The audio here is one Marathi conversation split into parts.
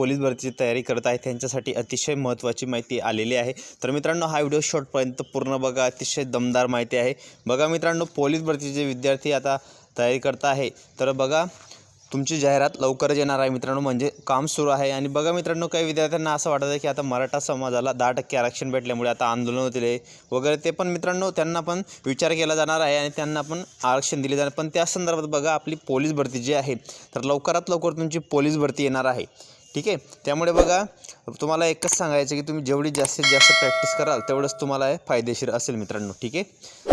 पोलीस भरतीची तयारी करत आहे. त्यांच्यासाठी अतिशय महत्त्वाची माहिती आलेली आहे. तर मित्रांनो हा व्हिडिओ शॉर्टपर्यंत पूर्ण बघा. अतिशय दमदार माहिती आहे. बघा मित्रांनो पोलीस भरतीचे विद्यार्थी आता तयारी करत आहे तर बघा तुमची जाहिरात लवकरच येणार आहे मित्रांनो. म्हणजे काम सुरू आहे. आणि बघा मित्रांनो काही विद्यार्थ्यांना असं वाटत आहे की आता मराठा समाजाला दहा टक्के आरक्षण भेटल्यामुळे आता आंदोलन होतील वगैरे ते पण मित्रांनो त्यांना पण विचार केला जाणार आहे आणि त्यांना पण आरक्षण दिले जाणार. पण त्या संदर्भात बघा आपली पोलीस भरती जी आहे तर लवकरात लवकर तुमची पोलीस भरती येणार आहे. ठीक आहे? त्यामुळे बघा तुम्हाला एकच सांगायचं की तुम्ही जेवढी जास्तीत जास्त प्रॅक्टिस कराल तेवढंच तुम्हाला हे फायदेशीर असेल मित्रांनो ठीक आहे?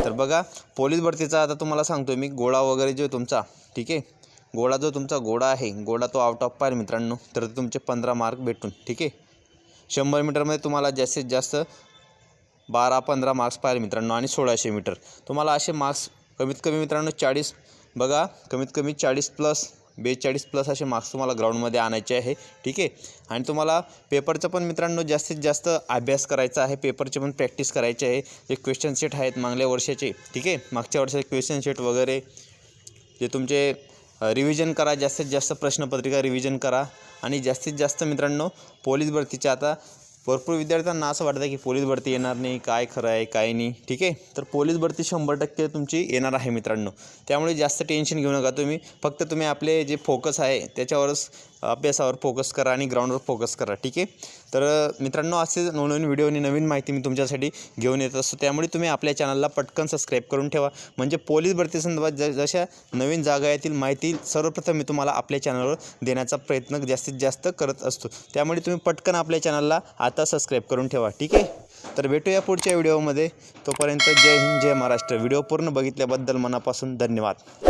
तर बघा पोलीस भरतीचा आता तुम्हाला सांगतो मी गोळा वगैरे जो तुमचा ठीक आहे? गोळा जो तुमचा गोळा आहे गोळा तो आउट ऑफ पार मित्रांनो तर तुमचे पंधरा मार्क भेटून ठीक आहे? शंभर मीटरमध्ये तुम्हाला जास्तीत जास्त बारा पंधरा मार्क्स पाहिजे मित्रांनो आणि सोळाशे मीटर. तुम्हाला असे मार्क्स कमीत कमी मित्रांनो चाळीस बघा कमीत कमी चाळीस प्लस बेचाळीस प्लस असे मार्क्स तुम्हाला ग्राउंडमध्ये आणायचे आहे. ठीक आहे? आणि तुम्हाला पेपरचं पण मित्रांनो जास्तीत जास्त अभ्यास करायचा आहे. पेपरचे पण प्रॅक्टिस करायचे आहे. जे क्वेश्चन सेट आहेत मागल्या वर्षाचे. ठीक आहे? मागच्या वर्षाचे क्वेश्चन सेट वगैरे. जे तुमचे रिव्हिजन करा. जास्तीत जास्त प्रश्नपत्रिका रिव्हिजन करा. आणि जास्तीत जास्त मित्रांनो पोलीस भरतीच्या आता भरपूर विद्यार्थ्यांना असं वाटतं की पोलीस भरती येणार नाही काय खरं आहे काय नाही. ठीक आहे? तर पोलीस भरती शंभर टक्के तुमची येणार आहे मित्रांनो. त्यामुळे जास्त टेन्शन घेऊ नका तुम्ही. फक्त तुम्ही आपले जे फोकस आहे त्याच्यावरच अभ्यासावर फोकस करा आणि ग्राउंडवर फोकस करा ठीक आहे? तर मित्रांनो असे नवनवीन व्हिडिओ आणि नवीन माहिती मी तुमच्यासाठी घेऊन येत असतो. त्यामुळे तुम्ही आपल्या चॅनलला पटकन सबस्क्राईब करून ठेवा. म्हणजे पोलीस भरती संदर्भात ज जशा नवीन जागा येतील माहिती सर्वप्रथम मी तुम्हाला आपल्या चॅनलवर देण्याचा प्रयत्न जास्तीत जास्त करत असतो. त्यामुळे तुम्ही पटकन आपल्या चॅनलला आता सबस्क्राईब करून ठेवा ठीक आहे? तर भेटूया पुढच्या व्हिडिओमध्ये तोपर्यंत जय हिंद जय महाराष्ट्र. व्हिडिओ पूर्ण बघितल्याबद्दल मनापासून धन्यवाद.